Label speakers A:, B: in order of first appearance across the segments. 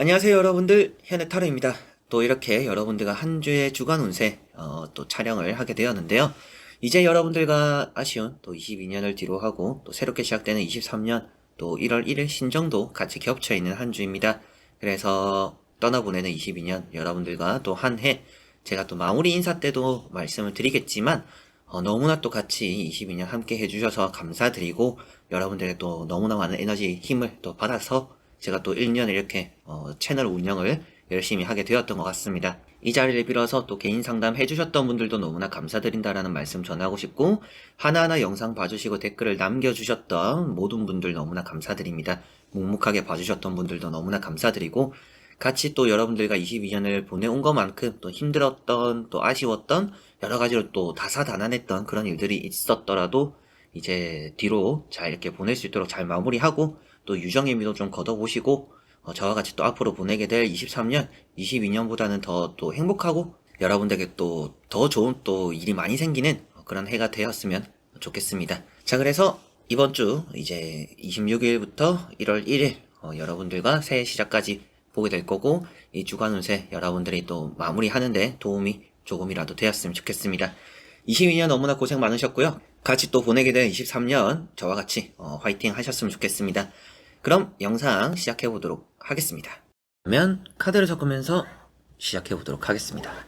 A: 안녕하세요 여러분들 현해타로입니다. 또 이렇게 여러분들과 한 주의 주간 운세 어, 또 촬영을 하게 되었는데요. 이제 여러분들과 아쉬운 또 22년을 뒤로 하고 또 새롭게 시작되는 23년 또 1월 1일 신정도 같이 겹쳐 있는 한 주입니다. 그래서 떠나보내는 22년 여러분들과 또 한 해 제가 또 마무리 인사 때도 말씀을 드리겠지만 어, 너무나 또 같이 22년 함께 해주셔서 감사드리고 여러분들의 또 너무나 많은 에너지 힘을 또 받아서 제가 또 1년 이렇게 어, 채널 운영을 열심히 하게 되었던 것 같습니다. 이 자리를 빌어서 또 개인 상담 해주셨던 분들도 너무나 감사드린다라는 말씀 전하고 싶고 하나하나 영상 봐주시고 댓글을 남겨주셨던 모든 분들 너무나 감사드립니다. 묵묵하게 봐주셨던 분들도 너무나 감사드리고 같이 또 여러분들과 22년을 보내온 것만큼 또 힘들었던 또 아쉬웠던 여러 가지로 또 다사다난했던 그런 일들이 있었더라도 이제 뒤로 잘 이렇게 보낼 수 있도록 잘 마무리하고 또 유정의 미도 좀 걷어보시고 어, 저와 같이 또 앞으로 보내게 될 23년, 22년보다는 더 또 행복하고 여러분들에게 또 더 좋은 또 일이 많이 생기는 그런 해가 되었으면 좋겠습니다. 자, 그래서 이번 주 이제 26일부터 1월 1일 어, 여러분들과 새해 시작까지 보게 될 거고 이 주간 운세 여러분들이 또 마무리하는데 도움이 조금이라도 되었으면 좋겠습니다. 22년 너무나 고생 많으셨고요. 같이 또 보내게 될 23년 저와 같이 어, 화이팅 하셨으면 좋겠습니다. 그럼 영상 시작해 보도록 하겠습니다. 그러면 카드를 섞으면서 시작해 보도록 하겠습니다.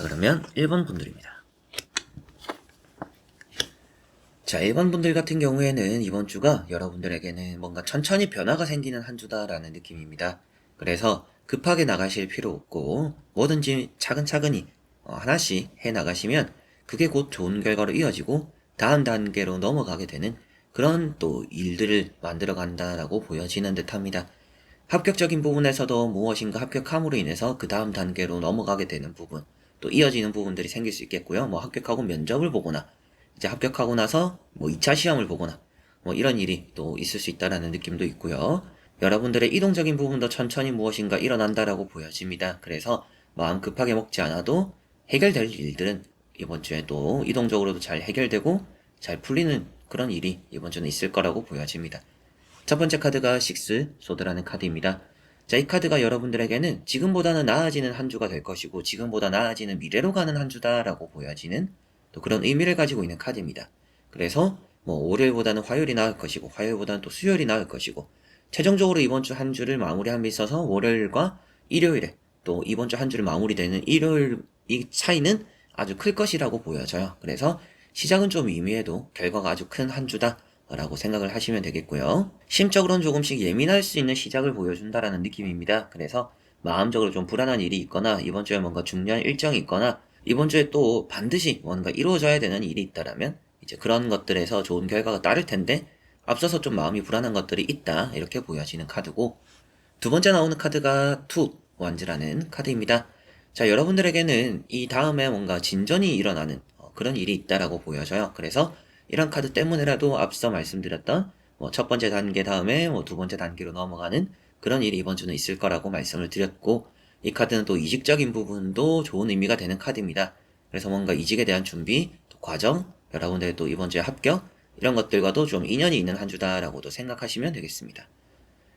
A: 자, 그러면 1번 분들입니다. 자, 1번 분들 같은 경우에는 이번 주가 여러분들에게는 뭔가 천천히 변화가 생기는 한 주다라는 느낌입니다. 그래서 급하게 나가실 필요 없고 뭐든지 차근차근히 어, 하나씩 해 나가시면 그게 곧 좋은 결과로 이어지고 다음 단계로 넘어가게 되는 그런 또 일들을 만들어 간다라고 보여지는 듯 합니다. 합격적인 부분에서도 무엇인가 합격함으로 인해서 그 다음 단계로 넘어가게 되는 부분, 또 이어지는 부분들이 생길 수 있겠고요. 뭐 합격하고 면접을 보거나, 이제 합격하고 나서 뭐 2차 시험을 보거나, 뭐 이런 일이 또 있을 수 있다라는 느낌도 있고요. 여러분들의 이동적인 부분도 천천히 무엇인가 일어난다라고 보여집니다. 그래서 마음 급하게 먹지 않아도 해결될 일들은 이번 주에 또 이동적으로도 잘 해결되고 잘 풀리는 그런 일이 이번 주는 있을 거라고 보여집니다. 첫 번째 카드가 식스 소드라는 카드입니다. 자, 이 카드가 여러분들에게는 지금보다는 나아지는 한 주가 될 것이고 지금보다 나아지는 미래로 가는 한 주다라고 보여지는 또 그런 의미를 가지고 있는 카드입니다. 그래서 뭐 월요일보다는 화요일이 나을 것이고 화요일보다는 또 수요일이 나을 것이고 최종적으로 이번 주 한 주를 마무리함에 있어서 월요일과 일요일에 또 이번 주 한 주를 마무리되는 일요일 이 차이는 아주 클 것이라고 보여져요. 그래서 시작은 좀 미미해도 결과가 아주 큰 한 주다. 라고 생각을 하시면 되겠고요. 심적으로는 조금씩 예민할 수 있는 시작을 보여준다라는 느낌입니다. 그래서 마음적으로 좀 불안한 일이 있거나 이번 주에 뭔가 중요한 일정이 있거나 이번 주에 또 반드시 뭔가 이루어져야 되는 일이 있다라면 이제 그런 것들에서 좋은 결과가 따를 텐데 앞서서 좀 마음이 불안한 것들이 있다 이렇게 보여지는 카드고 두 번째 나오는 카드가 투 완즈라는 카드입니다. 자 여러분들에게는 이 다음에 뭔가 진전이 일어나는 어, 그런 일이 있다라고 보여져요. 그래서 이런 카드 때문에라도 앞서 말씀드렸던 뭐 첫 번째 단계 다음에 뭐 두 번째 단계로 넘어가는 그런 일이 이번 주는 있을 거라고 말씀을 드렸고 이 카드는 또 이직적인 부분도 좋은 의미가 되는 카드입니다. 그래서 뭔가 이직에 대한 준비, 또 과정, 여러분들의 또 이번 주에 합격, 이런 것들과도 좀 인연이 있는 한 주다라고도 생각하시면 되겠습니다.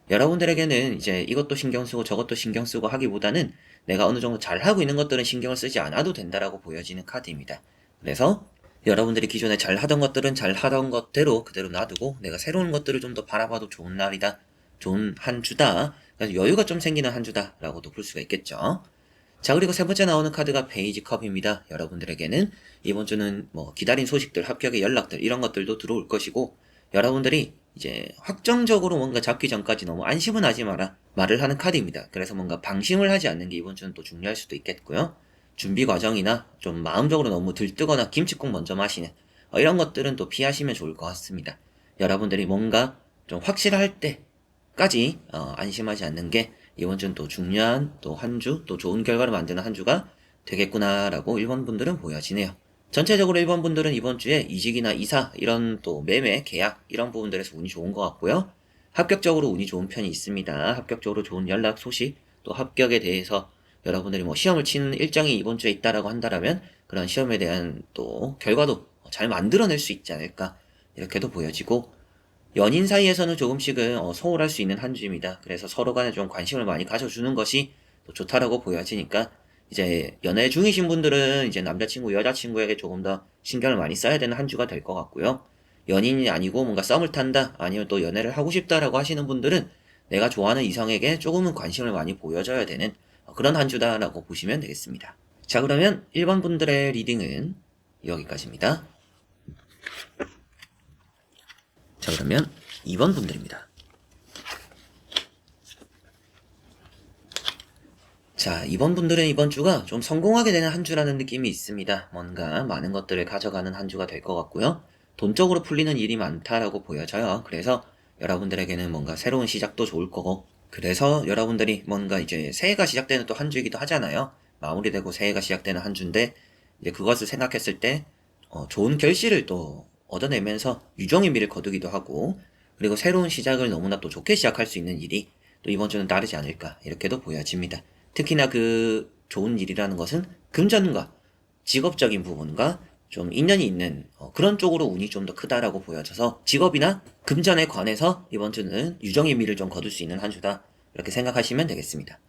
A: 여러분들에게는 이제 이것도 신경 쓰고 저것도 신경 쓰고 하기보다는 내가 어느 정도 잘하고 있는 것들은 신경을 쓰지 않아도 된다라고 보여지는 카드입니다. 그래서 여러분들이 기존에 잘 하던 것들은 잘 하던 것대로 그대로 놔두고 내가 새로운 것들을 좀 더 바라봐도 좋은 날이다. 좋은 한 주다. 그래서 여유가 좀 생기는 한 주다라고도 볼 수가 있겠죠. 자, 그리고 세 번째 나오는 카드가 베이지 컵입니다. 여러분들에게는 이번 주는 뭐 기다린 소식들, 합격의 연락들 이런 것들도 들어올 것이고 여러분들이 이제 확정적으로 뭔가 잡기 전까지 너무 안심은 하지 마라 말을 하는 카드입니다. 그래서 뭔가 방심을 하지 않는 게 이번 주는 또 중요할 수도 있겠고요. 준비 과정이나 좀 마음적으로 너무 들뜨거나 김치국 먼저 마시는 어, 이런 것들은 또 피하시면 좋을 것 같습니다. 여러분들이 뭔가 좀 확실할 때까지 어, 안심하지 않는 게 이번 주는 또 중요한 또 한 주 또 좋은 결과를 만드는 한 주가 되겠구나라고 1번 분들은 보여지네요. 전체적으로 1번 분들은 이번 주에 이직이나 이사 이런 또 매매 계약 이런 부분들에서 운이 좋은 것 같고요. 합격적으로 운이 좋은 편이 있습니다. 합격적으로 좋은 연락 소식 또 합격에 대해서 여러분들이 뭐 시험을 치는 일정이 이번 주에 있다라고 한다라면 그런 시험에 대한 또 결과도 잘 만들어낼 수 있지 않을까 이렇게도 보여지고 연인 사이에서는 조금씩은 어, 소홀할 수 있는 한 주입니다. 그래서 서로 간에 좀 관심을 많이 가져주는 것이 또 좋다라고 보여지니까 이제 연애 중이신 분들은 이제 남자친구, 여자친구에게 조금 더 신경을 많이 써야 되는 한 주가 될 것 같고요. 연인이 아니고 뭔가 썸을 탄다, 아니면 또 연애를 하고 싶다라고 하시는 분들은 내가 좋아하는 이성에게 조금은 관심을 많이 보여줘야 되는 그런 한 주다라고 보시면 되겠습니다. 자, 그러면 1번 분들의 리딩은 여기까지입니다. 자, 그러면 2번 분들입니다. 자, 이번 분들은 이번 주가 좀 성공하게 되는 한 주라는 느낌이 있습니다. 뭔가 많은 것들을 가져가는 한 주가 될 것 같고요. 돈적으로 풀리는 일이 많다라고 보여져요. 그래서 여러분들에게는 뭔가 새로운 시작도 좋을 거고, 그래서 여러분들이 뭔가 이제 새해가 시작되는 또 한 주이기도 하잖아요. 마무리되고 새해가 시작되는 한 주인데, 이제 그것을 생각했을 때, 어, 좋은 결실을 또 얻어내면서 유종의 미를 거두기도 하고, 그리고 새로운 시작을 너무나 또 좋게 시작할 수 있는 일이 또 이번 주는 다르지 않을까, 이렇게도 보여집니다. 특히나 그 좋은 일이라는 것은 금전과 직업적인 부분과 좀 인연이 있는 어, 그런 쪽으로 운이 좀 더 크다라고 보여져서 직업이나 금전에 관해서 이번 주는 유정의 미를 좀 거둘 수 있는 한 주다 이렇게 생각하시면 되겠습니다.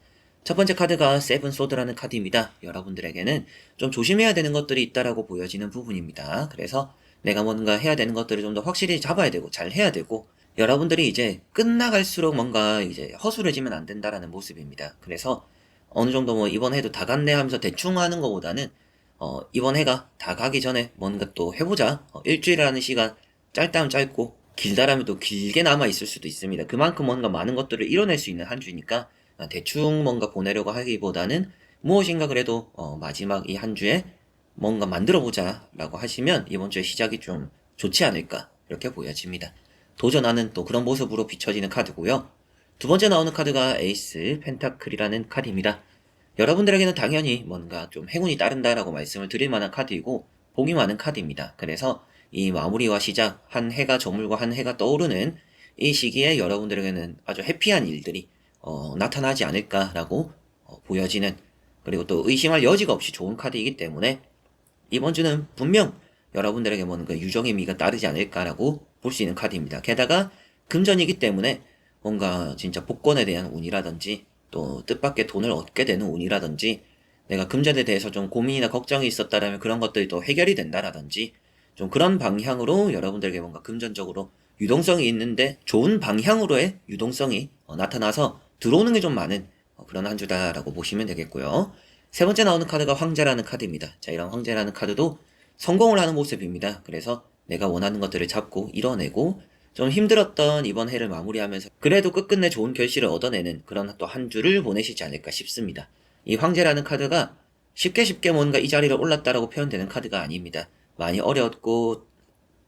A: 첫 번째 카드가 세븐 소드라는 카드입니다. 여러분들에게는 좀 조심해야 되는 것들이 있다라고 보여지는 부분입니다. 그래서 내가 뭔가 해야 되는 것들을 좀 더 확실히 잡아야 되고 잘 해야 되고 여러분들이 이제 끝나갈수록 뭔가 이제 허술해지면 안 된다라는 모습입니다. 그래서 어느 정도 뭐 이번 해도 다 갔네 하면서 대충 하는 것보다는 어, 이번 해가 다 가기 전에 뭔가 또 해보자. 어, 일주일이라는 시간 짧다면 짧고 길다라면 또 길게 남아 있을 수도 있습니다. 그만큼 뭔가 많은 것들을 이뤄낼 수 있는 한 주니까 아, 대충 뭔가 보내려고 하기보다는 무엇인가 그래도 어, 마지막 이 한 주에 뭔가 만들어 보자라고 하시면 이번 주의 시작이 좀 좋지 않을까 이렇게 보여집니다. 도전하는 또 그런 모습으로 비춰지는 카드고요. 두 번째 나오는 카드가 에이스 펜타클이라는 카드입니다. 여러분들에게는 당연히 뭔가 좀 행운이 따른다라고 말씀을 드릴 만한 카드이고 복이 많은 카드입니다. 그래서 이 마무리와 시작, 한 해가 저물고 한 해가 떠오르는 이 시기에 여러분들에게는 아주 해피한 일들이 어, 나타나지 않을까라고 어, 보여지는 그리고 또 의심할 여지가 없이 좋은 카드이기 때문에 이번 주는 분명 여러분들에게 뭔가 유정의 미가 따르지 않을까라고 볼 수 있는 카드입니다. 게다가 금전이기 때문에 뭔가 진짜 복권에 대한 운이라든지 또 뜻밖의 돈을 얻게 되는 운이라든지 내가 금전에 대해서 좀 고민이나 걱정이 있었다라면 그런 것들이 또 해결이 된다라든지 좀 그런 방향으로 여러분들에게 뭔가 금전적으로 유동성이 있는데 좋은 방향으로의 유동성이 어, 나타나서 들어오는 게 좀 많은 어, 그런 한 주다라고 보시면 되겠고요. 세 번째 나오는 카드가 황제라는 카드입니다. 자, 이런 황제라는 카드도 성공을 하는 모습입니다. 그래서 내가 원하는 것들을 잡고 이뤄내고 좀 힘들었던 이번 해를 마무리하면서 그래도 끝끝내 좋은 결실을 얻어내는 그런 또 한 주를 보내시지 않을까 싶습니다. 이 황제라는 카드가 쉽게 쉽게 뭔가 이 자리를 올랐다라고 표현되는 카드가 아닙니다. 많이 어려웠고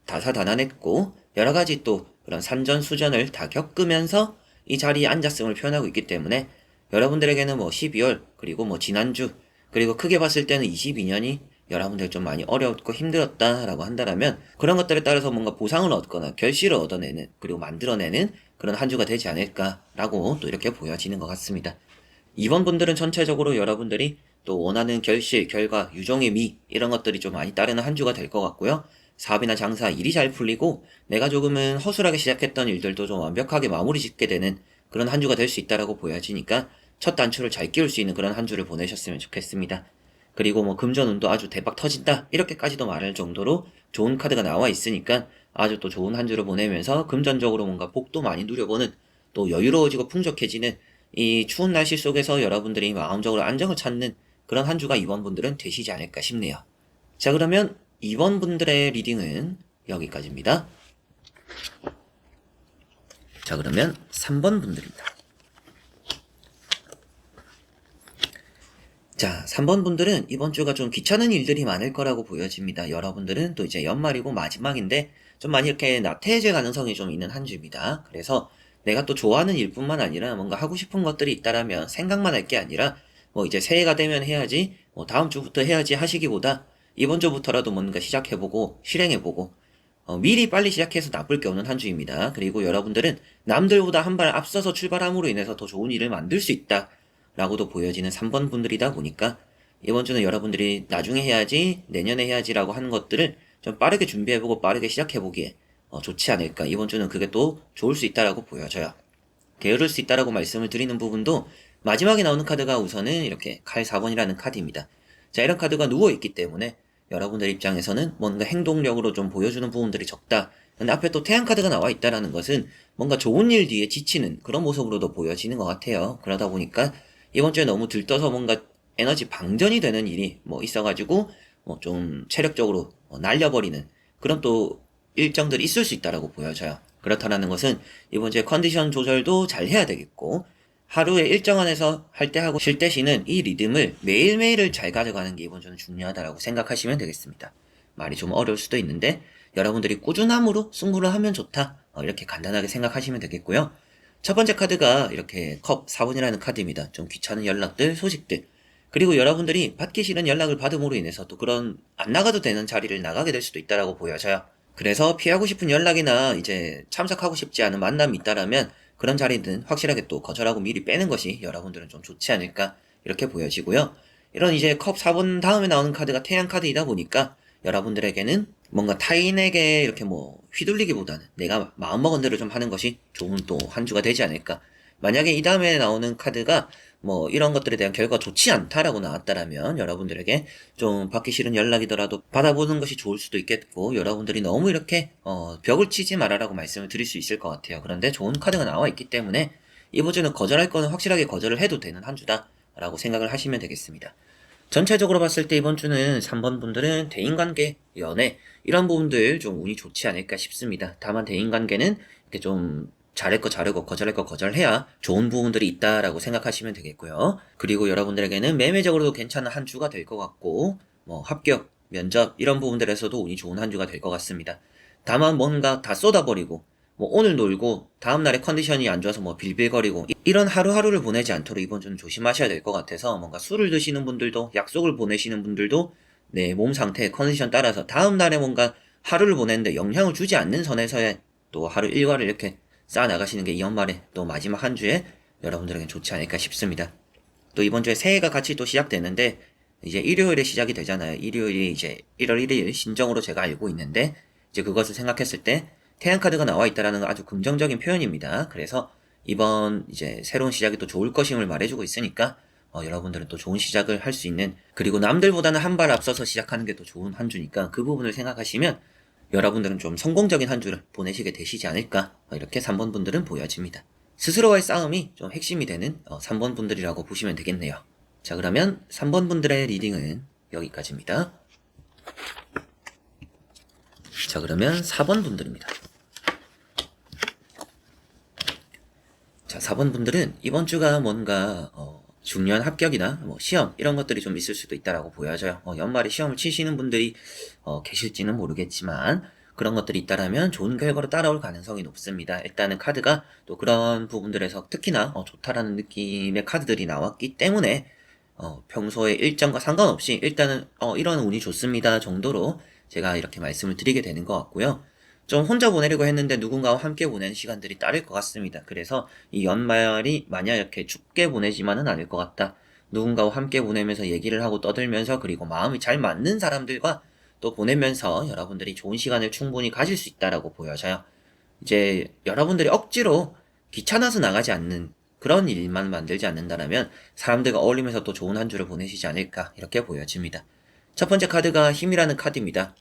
A: 다사다난했고 여러 가지 또 그런 산전수전을 다 겪으면서 이 자리에 앉았음을 표현하고 있기 때문에 여러분들에게는 뭐 12월 그리고 뭐 지난주 그리고 크게 봤을 때는 22년이 여러분들 좀 많이 어려웠고 힘들었다라고 한다면 그런 것들에 따라서 뭔가 보상을 얻거나 결실을 얻어내는 그리고 만들어내는 그런 한 주가 되지 않을까라고 또 이렇게 보여지는 것 같습니다. 이번 분들은 전체적으로 여러분들이 또 원하는 결실, 결과, 유종의 미 이런 것들이 좀 많이 따르는 한 주가 될 것 같고요. 사업이나 장사 일이 잘 풀리고 내가 조금은 허술하게 시작했던 일들도 좀 완벽하게 마무리 짓게 되는 그런 한 주가 될 수 있다라고 보여지니까 첫 단추를 잘 끼울 수 있는 그런 한 주를 보내셨으면 좋겠습니다. 그리고 뭐 금전운도 아주 대박 터진다 이렇게까지도 말할 정도로 좋은 카드가 나와 있으니까 아주 또 좋은 한 주를 보내면서 금전적으로 뭔가 복도 많이 누려보는 또 여유로워지고 풍족해지는 이 추운 날씨 속에서 여러분들이 마음적으로 안정을 찾는 그런 한 주가 이번 분들은 되시지 않을까 싶네요. 자 그러면 이번 분들의 리딩은 여기까지입니다. 자 그러면 3번 분들입니다. 자, 3번 분들은 이번 주가 좀 귀찮은 일들이 많을 거라고 보여집니다. 여러분들은 또 이제 연말이고 마지막인데 좀 많이 이렇게 나태해질 가능성이 좀 있는 한 주입니다. 그래서 내가 또 좋아하는 일뿐만 아니라 뭔가 하고 싶은 것들이 있다라면 생각만 할 게 아니라 뭐 이제 새해가 되면 해야지, 뭐 다음 주부터 해야지 하시기보다 이번 주부터라도 뭔가 시작해보고 실행해보고 어, 미리 빨리 시작해서 나쁠 게 없는 한 주입니다. 그리고 여러분들은 남들보다 한 발 앞서서 출발함으로 인해서 더 좋은 일을 만들 수 있다. 라고도 보여지는 3번 분들이다 보니까 이번 주는 여러분들이 나중에 해야지, 내년에 해야지라고 하는 것들을 좀 빠르게 준비해보고 빠르게 시작해보기에 어, 좋지 않을까. 이번 주는 그게 또 좋을 수 있다라고 보여져요. 게으를 수 있다라고 말씀을 드리는 부분도 마지막에 나오는 카드가 우선은 이렇게 칼 4번이라는 카드입니다. 자, 이런 카드가 누워있기 때문에 여러분들 입장에서는 뭔가 행동력으로 좀 보여주는 부분들이 적다. 근데 앞에 또 태양 카드가 나와 있다라는 것은 뭔가 좋은 일 뒤에 지치는 그런 모습으로도 보여지는 것 같아요. 그러다 보니까 이번 주에 너무 들떠서 뭔가 에너지 방전이 되는 일이 뭐 있어가지고 뭐 좀 체력적으로 어, 날려버리는 그런 또 일정들이 있을 수 있다라고 보여져요. 그렇다라는 것은 이번 주에 컨디션 조절도 잘 해야 되겠고 하루에 일정 안에서 할 때 하고 쉴 때 쉬는 이 리듬을 매일매일을 잘 가져가는 게 이번 주는 중요하다라고 생각하시면 되겠습니다. 말이 좀 어려울 수도 있는데 여러분들이 꾸준함으로 승부를 하면 좋다. 어, 이렇게 간단하게 생각하시면 되겠고요. 첫 번째 카드가 이렇게 컵 4번이라는 카드입니다. 좀 귀찮은 연락들, 소식들. 그리고 여러분들이 받기 싫은 연락을 받음으로 인해서 또 그런 안 나가도 되는 자리를 나가게 될 수도 있다라고 보여져요. 그래서 피하고 싶은 연락이나 이제 참석하고 싶지 않은 만남이 있다라면 그런 자리는 확실하게 또 거절하고 미리 빼는 것이 여러분들은 좀 좋지 않을까 이렇게 보여지고요. 이런 이제 컵 4번 다음에 나오는 카드가 태양 카드이다 보니까 여러분들에게는 뭔가 타인에게 이렇게 뭐 휘둘리기보다는 내가 마음먹은 대로 좀 하는 것이 좋은 또 한 주가 되지 않을까. 만약에 이 다음에 나오는 카드가 뭐 이런 것들에 대한 결과가 좋지 않다라고 나왔다라면 여러분들에게 좀 받기 싫은 연락이더라도 받아보는 것이 좋을 수도 있겠고 여러분들이 너무 이렇게 어 벽을 치지 말아라고 말씀을 드릴 수 있을 것 같아요. 그런데 좋은 카드가 나와 있기 때문에 이번 주는 거절할 거는 확실하게 거절을 해도 되는 한 주다라고 생각을 하시면 되겠습니다. 전체적으로 봤을 때 이번 주는 3번 분들은 대인관계, 연애 이런 부분들 좀 운이 좋지 않을까 싶습니다. 다만 대인관계는 이렇게 좀 잘할 거 잘하고 거절할 거 거절해야 좋은 부분들이 있다라고 생각하시면 되겠고요. 그리고 여러분들에게는 매매적으로도 괜찮은 한 주가 될 것 같고 뭐 합격, 면접 이런 부분들에서도 운이 좋은 한 주가 될 것 같습니다. 다만 뭔가 다 쏟아버리고 뭐 오늘 놀고 다음날에 컨디션이 안 좋아서 뭐 빌빌거리고 이- 이런 하루하루를 보내지 않도록 이번 주는 조심하셔야 될 것 같아서 뭔가 술을 드시는 분들도 약속을 보내시는 분들도 내 몸 상태 컨디션 따라서 다음날에 뭔가 하루를 보내는데 영향을 주지 않는 선에서의 또 하루 일과를 이렇게 쌓아 나가시는 게 이 연말에 또 마지막 한 주에 여러분들에게 좋지 않을까 싶습니다. 또 이번 주에 새해가 같이 또 시작되는데 이제 일요일에 시작이 되잖아요. 일요일이 이제 1월 1일 신정으로 제가 알고 있는데 이제 그것을 생각했을 때 태양 카드가 나와 있다라는 건 아주 긍정적인 표현입니다. 그래서 이번 이제 새로운 시작이 또 좋을 것임을 말해주고 있으니까 어, 여러분들은 또 좋은 시작을 할 수 있는 그리고 남들보다는 한 발 앞서서 시작하는 게더 좋은 한 주니까 그 부분을 생각하시면 여러분들은 좀 성공적인 한 주를 보내시게 되시지 않을까 어, 이렇게 3번 분들은 보여집니다. 스스로와의 싸움이 좀 핵심이 되는 어, 3번 분들이라고 보시면 되겠네요. 자 그러면 3번 분들의 리딩은 여기까지입니다. 자 그러면 4번 분들입니다. 자 4번 분들은 이번 주가 뭔가 어, 중요한 합격이나 뭐 시험 이런 것들이 좀 있을 수도 있다라고 보여져요. 어, 연말에 시험을 치시는 분들이 어, 계실지는 모르겠지만 그런 것들이 있다라면 좋은 결과로 따라올 가능성이 높습니다. 일단은 카드가 또 그런 부분들에서 특히나 어, 좋다라는 느낌의 카드들이 나왔기 때문에 어, 평소에 일정과 상관없이 일단은 어, 이런 운이 좋습니다 정도로 제가 이렇게 말씀을 드리게 되는 것 같고요. 좀 혼자 보내려고 했는데 누군가와 함께 보내는 시간들이 따를 것 같습니다. 그래서 이 연말이 마냥 이렇게 춥게 보내지만은 않을 것 같다. 누군가와 함께 보내면서 얘기를 하고 떠들면서 그리고 마음이 잘 맞는 사람들과 또 보내면서 여러분들이 좋은 시간을 충분히 가질 수 있다라고 보여져요. 이제 여러분들이 억지로 귀찮아서 나가지 않는 그런 일만 만들지 않는다면 사람들과 어울리면서 또 좋은 한 주를 보내시지 않을까 이렇게 보여집니다. 첫 번째 카드가 힘이라는 카드입니다.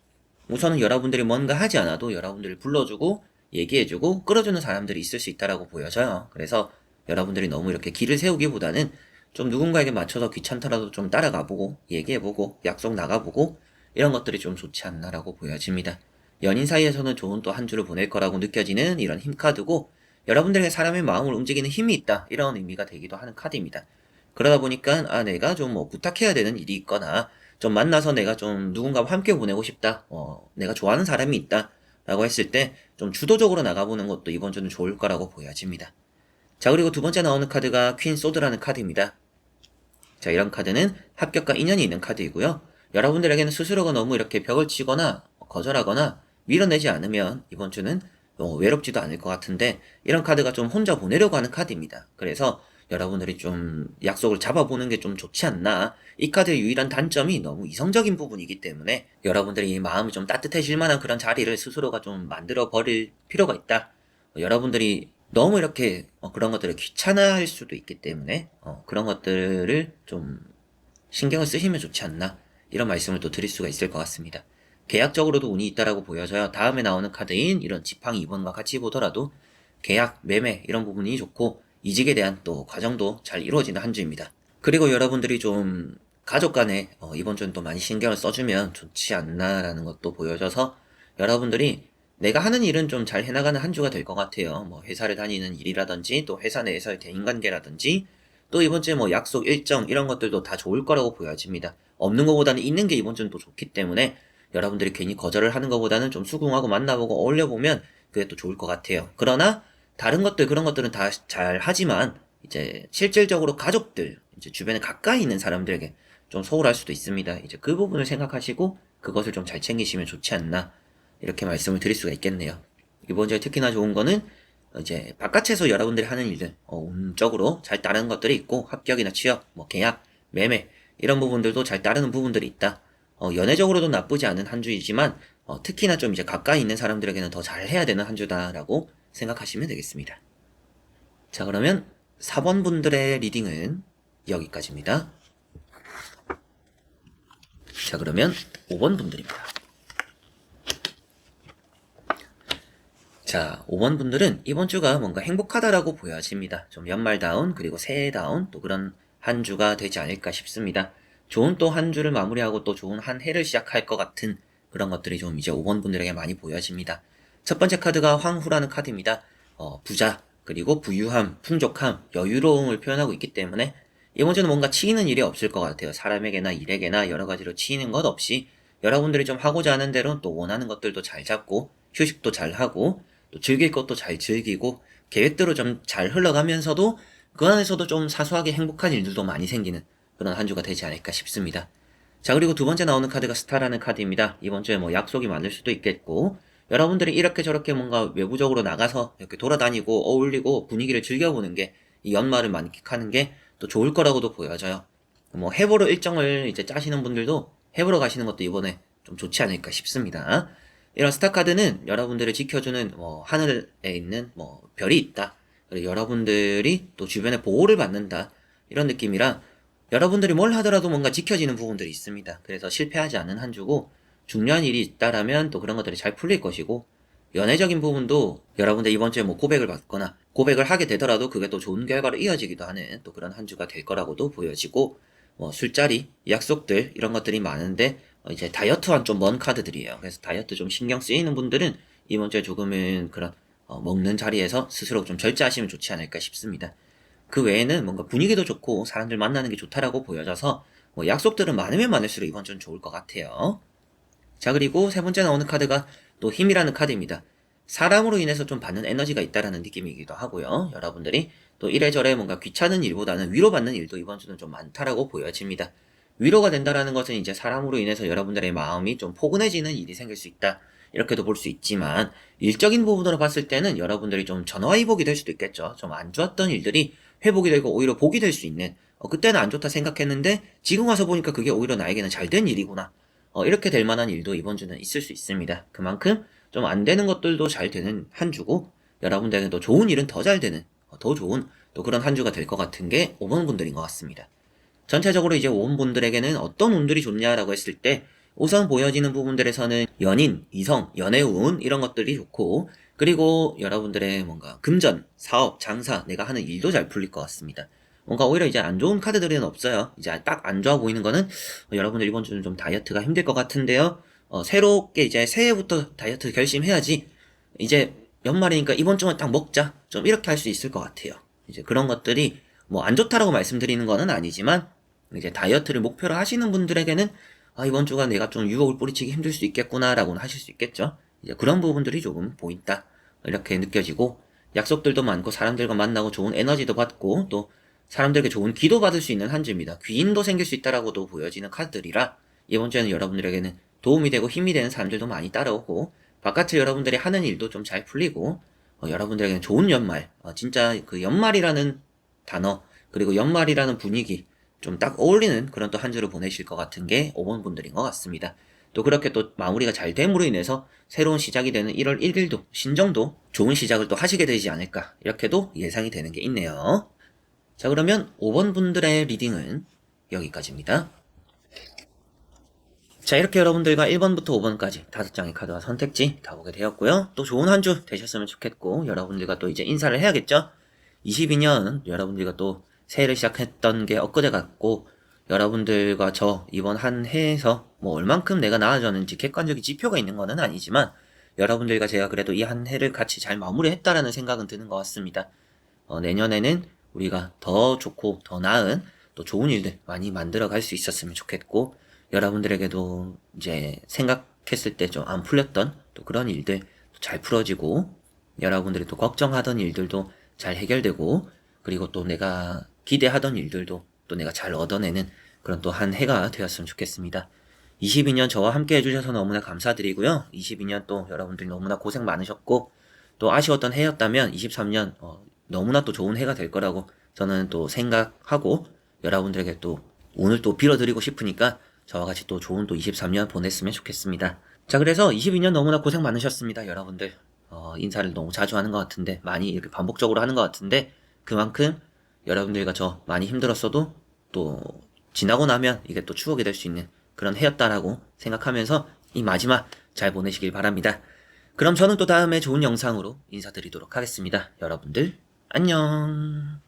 A: 우선은 여러분들이 뭔가 하지 않아도 여러분들을 불러주고 얘기해주고 끌어주는 사람들이 있을 수 있다라고 보여져요. 그래서 여러분들이 너무 이렇게 길을 세우기보다는 좀 누군가에게 맞춰서 귀찮더라도 좀 따라가보고 얘기해보고 약속 나가보고 이런 것들이 좀 좋지 않나라고 보여집니다. 연인 사이에서는 좋은 또 한 주를 보낼 거라고 느껴지는 이런 힘 카드고 여러분들에게 사람의 마음을 움직이는 힘이 있다 이런 의미가 되기도 하는 카드입니다. 그러다 보니까 아 내가 좀 뭐 부탁해야 되는 일이 있거나 좀 만나서 내가 좀 누군가와 함께 보내고 싶다 어 내가 좋아하는 사람이 있다 라고 했을 때 좀 주도적으로 나가보는 것도 이번 주는 좋을 거라고 보여집니다. 자 그리고 두 번째 나오는 카드가 퀸 소드라는 카드입니다. 자 이런 카드는 합격과 인연이 있는 카드이고요. 여러분들에게는 스스로가 너무 이렇게 벽을 치거나 거절하거나 밀어내지 않으면 이번 주는 어, 외롭지도 않을 것 같은데 이런 카드가 좀 혼자 보내려고 하는 카드입니다. 그래서 여러분들이 좀 약속을 잡아보는 게 좀 좋지 않나. 이 카드의 유일한 단점이 너무 이성적인 부분이기 때문에 여러분들이 마음이 좀 따뜻해질 만한 그런 자리를 스스로가 좀 만들어 버릴 필요가 있다. 어, 여러분들이 너무 이렇게 어, 그런 것들을 귀찮아할 수도 있기 때문에 어, 그런 것들을 좀 신경을 쓰시면 좋지 않나. 이런 말씀을 또 드릴 수가 있을 것 같습니다. 계약적으로도 운이 있다라고 보여져요. 다음에 나오는 카드인 이런 지팡이 2번과 같이 보더라도 계약, 매매 이런 부분이 좋고 이직에 대한 또 과정도 잘 이루어지는 한 주입니다. 그리고 여러분들이 좀 가족 간에 어, 이번 주는 또 많이 신경을 써주면 좋지 않나라는 것도 보여져서 여러분들이 내가 하는 일은 좀 잘 해나가는 한 주가 될 것 같아요. 뭐 회사를 다니는 일이라든지 또 회사 내에서의 대인관계라든지 또 이번 주에 뭐 약속 일정 이런 것들도 다 좋을 거라고 보여집니다. 없는 것보다는 있는 게 이번 주는 또 좋기 때문에 여러분들이 괜히 거절을 하는 것보다는 좀 수긍하고 만나보고 어울려 보면 그게 또 좋을 것 같아요. 그러나 다른 것들 그런 것들은 다 잘 하지만 이제 실질적으로 가족들 이제 주변에 가까이 있는 사람들에게 좀 소홀할 수도 있습니다. 이제 그 부분을 생각하시고 그것을 좀 잘 챙기시면 좋지 않나 이렇게 말씀을 드릴 수가 있겠네요. 이번 주에 특히나 좋은 거는 이제 바깥에서 여러분들이 하는 일들 어, 운적으로 잘 따르는 것들이 있고 합격이나 취업, 뭐 계약, 매매 이런 부분들도 잘 따르는 부분들이 있다. 어, 연애적으로도 나쁘지 않은 한 주이지만 어, 특히나 좀 이제 가까이 있는 사람들에게는 더 잘해야 되는 한 주다라고 생각하시면 되겠습니다. 자 그러면 4번 분들의 리딩은 여기까지입니다. 자 그러면 5번 분들입니다. 자, 5번 분들은 이번 주가 뭔가 행복하다라고 보여집니다. 좀 연말다운, 그리고 새해다운, 또 그런 한 주가 되지 않을까 싶습니다. 좋은 또 한 주를 마무리하고 또 좋은 한 해를 시작할 것 같은 그런 것들이 좀 이제 5번 분들에게 많이 보여집니다. 첫 번째 카드가 황후라는 카드입니다. 어, 부자, 그리고 부유함, 풍족함, 여유로움을 표현하고 있기 때문에 이번 주는 뭔가 치이는 일이 없을 것 같아요. 사람에게나 일에게나 여러 가지로 치이는 것 없이 여러분들이 좀 하고자 하는 대로 또 원하는 것들도 잘 잡고 휴식도 잘 하고 또 즐길 것도 잘 즐기고 계획대로 좀 잘 흘러가면서도 그 안에서도 좀 사소하게 행복한 일들도 많이 생기는 그런 한 주가 되지 않을까 싶습니다. 자 그리고 두 번째 나오는 카드가 스타라는 카드입니다. 이번 주에 뭐 약속이 많을 수도 있겠고 여러분들이 이렇게 저렇게 뭔가 외부적으로 나가서 이렇게 돌아다니고 어울리고 분위기를 즐겨보는 게 이 연말을 만끽하는 게 또 좋을 거라고도 보여져요. 뭐 해보러 일정을 이제 짜시는 분들도 해보러 가시는 것도 이번에 좀 좋지 않을까 싶습니다. 이런 스타 카드는 여러분들을 지켜주는 뭐 하늘에 있는 뭐 별이 있다. 그리고 여러분들이 또 주변에 보호를 받는다. 이런 느낌이라 여러분들이 뭘 하더라도 뭔가 지켜지는 부분들이 있습니다. 그래서 실패하지 않는 한 주고 중요한 일이 있다라면 또 그런 것들이 잘 풀릴 것이고 연애적인 부분도 여러분들 이번 주에 뭐 고백을 받거나 고백을 하게 되더라도 그게 또 좋은 결과로 이어지기도 하는 또 그런 한 주가 될 거라고도 보여지고 뭐 술자리, 약속들 이런 것들이 많은데 어, 이제 다이어트와는 좀 먼 카드들이에요. 그래서 다이어트 좀 신경 쓰이는 분들은 이번 주에 조금은 그런 어, 먹는 자리에서 스스로 좀 절제하시면 좋지 않을까 싶습니다. 그 외에는 뭔가 분위기도 좋고 사람들 만나는 게 좋다라고 보여져서 뭐 약속들은 많으면 많을수록 이번 주는 좋을 것 같아요. 자 그리고 세 번째 나오는 카드가 또 힘이라는 카드입니다. 사람으로 인해서 좀 받는 에너지가 있다라는 느낌이기도 하고요. 여러분들이 또 이래저래 뭔가 귀찮은 일보다는 위로받는 일도 이번 주는 좀 많다라고 보여집니다. 위로가 된다라는 것은 이제 사람으로 인해서 여러분들의 마음이 좀 포근해지는 일이 생길 수 있다. 이렇게도 볼 수 있지만 일적인 부분으로 봤을 때는 여러분들이 좀 전화위복이 될 수도 있겠죠. 좀 안 좋았던 일들이 회복이 되고 오히려 복이 될 수 있는 어, 그때는 안 좋다 생각했는데 지금 와서 보니까 그게 오히려 나에게는 잘 된 일이구나. 어, 이렇게 될 만한 일도 이번 주는 있을 수 있습니다. 그만큼 좀 안 되는 것들도 잘 되는 한 주고 여러분들에게 또 좋은 일은 더 잘 되는 어, 더 좋은 또 그런 한 주가 될 것 같은 게 5번 분들인 것 같습니다. 전체적으로 이제 5번 분들에게는 어떤 운들이 좋냐라고 했을 때 우선 보여지는 부분들에서는 연인, 이성, 연애 운 이런 것들이 좋고 그리고 여러분들의 뭔가 금전, 사업, 장사, 내가 하는 일도 잘 풀릴 것 같습니다. 뭔가 오히려 이제 안 좋은 카드들은 없어요. 이제 딱 안 좋아 보이는 거는 어, 여러분들 이번 주는 좀 다이어트가 힘들 것 같은데요. 어, 새롭게 이제 새해부터 다이어트 결심해야지. 이제 연말이니까 이번 주만 딱 먹자. 좀 이렇게 할 수 있을 것 같아요. 이제 그런 것들이 뭐 안 좋다라고 말씀드리는 거는 아니지만 이제 다이어트를 목표로 하시는 분들에게는 아, 이번 주가 내가 좀 유혹을 뿌리치기 힘들 수 있겠구나라고는 하실 수 있겠죠. 이제 그런 부분들이 조금 보인다. 이렇게 느껴지고 약속들도 많고 사람들과 만나고 좋은 에너지도 받고 또 사람들에게 좋은 기도 받을 수 있는 한 주입니다. 귀인도 생길 수 있다라고도 보여지는 카드들이라 이번 주에는 여러분들에게는 도움이 되고 힘이 되는 사람들도 많이 따라오고 바깥에 여러분들이 하는 일도 좀 잘 풀리고 어, 여러분들에게는 좋은 연말 어, 진짜 그 연말이라는 단어 그리고 연말이라는 분위기 좀 딱 어울리는 그런 또 한 주를 보내실 것 같은 게 5번 분들인 것 같습니다. 또 그렇게 또 마무리가 잘 됨으로 인해서 새로운 시작이 되는 1월 1일도 신정도 좋은 시작을 또 하시게 되지 않을까 이렇게도 예상이 되는 게 있네요. 자 그러면 5번 분들의 리딩은 여기까지입니다. 자 이렇게 여러분들과 1번부터 5번까지 다섯 장의 카드와 선택지 다 보게 되었고요. 또 좋은 한 주 되셨으면 좋겠고 여러분들과 또 이제 인사를 해야겠죠. 22년 여러분들과 또 새해를 시작했던 게 엊그제 같고 여러분들과 저 이번 한 해에서 뭐 얼만큼 내가 나아졌는지 객관적인 지표가 있는 거는 아니지만 여러분들과 제가 그래도 이 한 해를 같이 잘 마무리했다라는 생각은 드는 것 같습니다. 어, 내년에는 우리가 더 좋고 더 나은 또 좋은 일들 많이 만들어 갈 수 있었으면 좋겠고 여러분들에게도 이제 생각했을 때 좀 안 풀렸던 또 그런 일들 잘 풀어지고 여러분들이 또 걱정하던 일들도 잘 해결되고 그리고 또 내가 기대하던 일들도 또 내가 잘 얻어내는 그런 또 한 해가 되었으면 좋겠습니다. 22년 저와 함께 해주셔서 너무나 감사드리고요. 22년 또 여러분들이 너무나 고생 많으셨고 또 아쉬웠던 해였다면 23년 어, 너무나 또 좋은 해가 될 거라고 저는 또 생각하고 여러분들에게 또 오늘 또 빌어드리고 싶으니까 저와 같이 또 좋은 또 23년 보냈으면 좋겠습니다. 자 그래서 22년 너무나 고생 많으셨습니다 여러분들 어, 인사를 너무 자주 하는 것 같은데 많이 이렇게 반복적으로 하는 것 같은데 그만큼 여러분들과 저 많이 힘들었어도 또 지나고 나면 이게 또 추억이 될 수 있는 그런 해였다라고 생각하면서 이 마지막 잘 보내시길 바랍니다. 그럼 저는 또 다음에 좋은 영상으로 인사드리도록 하겠습니다. 여러분들 안녕.